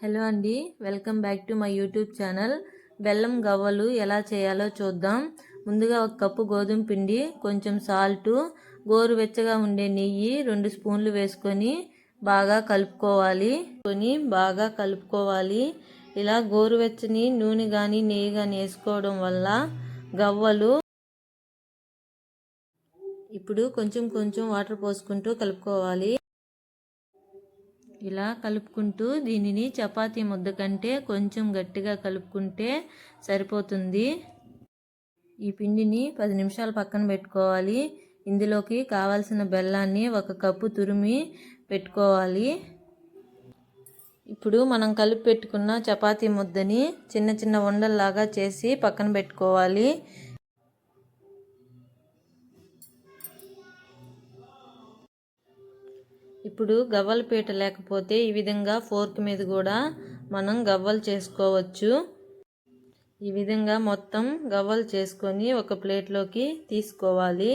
Hello అండి welcome back to my YouTube channel. బెల్లం గవ్వలు ఎలా చేయాలో చూద్దాం. ముందుగా ఒక కప్పు గోధుమ పిండి కొంచెం సాల్టు గోరువెచ్చగా ఉండే నెయ్యి రెండు స్పూన్లు వేసుకొని బాగా కలుపుకోవాలి. కొని బాగా కలుపుకోవాలి. ఇలా గోరువెచ్చని నూనె కానీ నెయ్యి కానీ వేసుకోవడం వల్ల గవ్వలు ఇప్పుడు కొంచెం కొంచెం వాటర్ పోసుకుంటూ కలుపుకోవాలి. ఇలా కలుపుకుంటూ దీనిని చపాతీ ముద్ద కంటే కొంచెం గట్టిగా కలుపుకుంటే సరిపోతుంది. ఈ పిండిని పది నిమిషాలు పక్కన పెట్టుకోవాలి. ఇందులోకి కావాల్సిన బెల్లాన్ని ఒక కప్పు తురిమి పెట్టుకోవాలి. ఇప్పుడు మనం కలిపి పెట్టుకున్న చపాతీ ముద్దని చిన్న చిన్న ఉండల్లాగా చేసి పక్కన పెట్టుకోవాలి. ఇప్పుడు గవ్వల పీట లేకపోతే ఈ విధంగా ఫోర్క్ మీద కూడా మనం గవ్వలు చేసుకోవచ్చు. ఈ విధంగా మొత్తం గవ్వలు చేసుకొని ఒక ప్లేట్లోకి తీసుకోవాలి.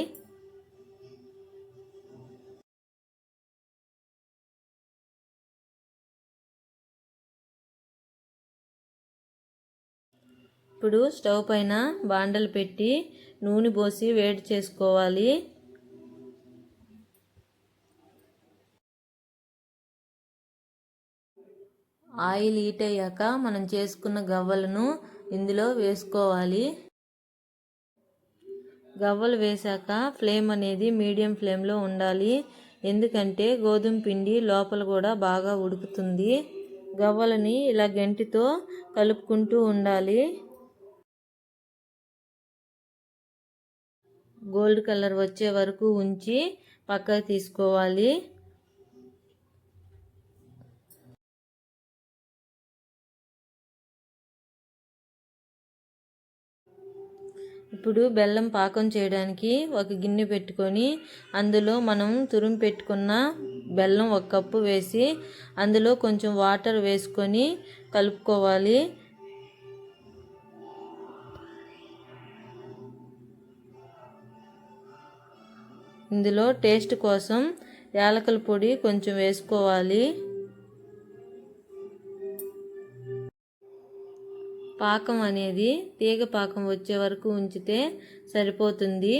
ఇప్పుడు స్టవ్ పైన బాండలు పెట్టి నూనె పోసి వేడి చేసుకోవాలి. ఆయిల్ హీట్ అయ్యాక మనం చేసుకున్న గవ్వలను ఇందులో వేసుకోవాలి. గవ్వలు వేశాక ఫ్లేమ్ అనేది మీడియం ఫ్లేమ్లో ఉండాలి. ఎందుకంటే గోధుమ పిండి లోపల కూడా బాగా ఉడుకుతుంది. గవ్వలని ఇలా గంటితో కలుపుకుంటూ ఉండాలి. గోల్డ్ కలర్ వచ్చే వరకు ఉంచి పక్కకు తీసుకోవాలి. ఇప్పుడు బెల్లం పాకం చేయడానికి ఒక గిన్నె పెట్టుకొని అందులో మనం తురుము పెట్టుకున్న బెల్లం ఒక కప్పు వేసి అందులో కొంచెం వాటర్ వేసుకొని కలుపుకోవాలి. ఇందులో టేస్ట్ కోసం యాలకల పొడి కొంచెం వేసుకోవాలి. పాకం అనేది తీగ పాకం వచ్చే వరకు ఉంచితే సరిపోతుంది.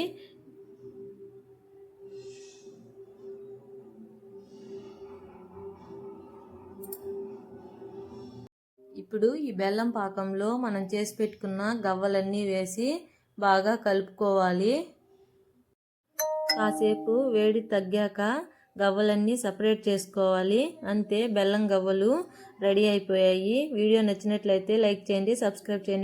ఇప్పుడు ఈ బెల్లం పాకంలో మనం చేసి పెట్టుకున్న గవ్వలన్నీ వేసి బాగా కలుపుకోవాలి. కాసేపు వేడి తగ్గాక గవ్వలన్నీ సపరేట్ చేసుకోవాలి. అంతే బెల్లం గవ్వలు రెడీ అయిపోయాయి. వీడియో నచ్చినట్లయితే లైక్ చేయండి సబ్స్క్రైబ్ చేయండి.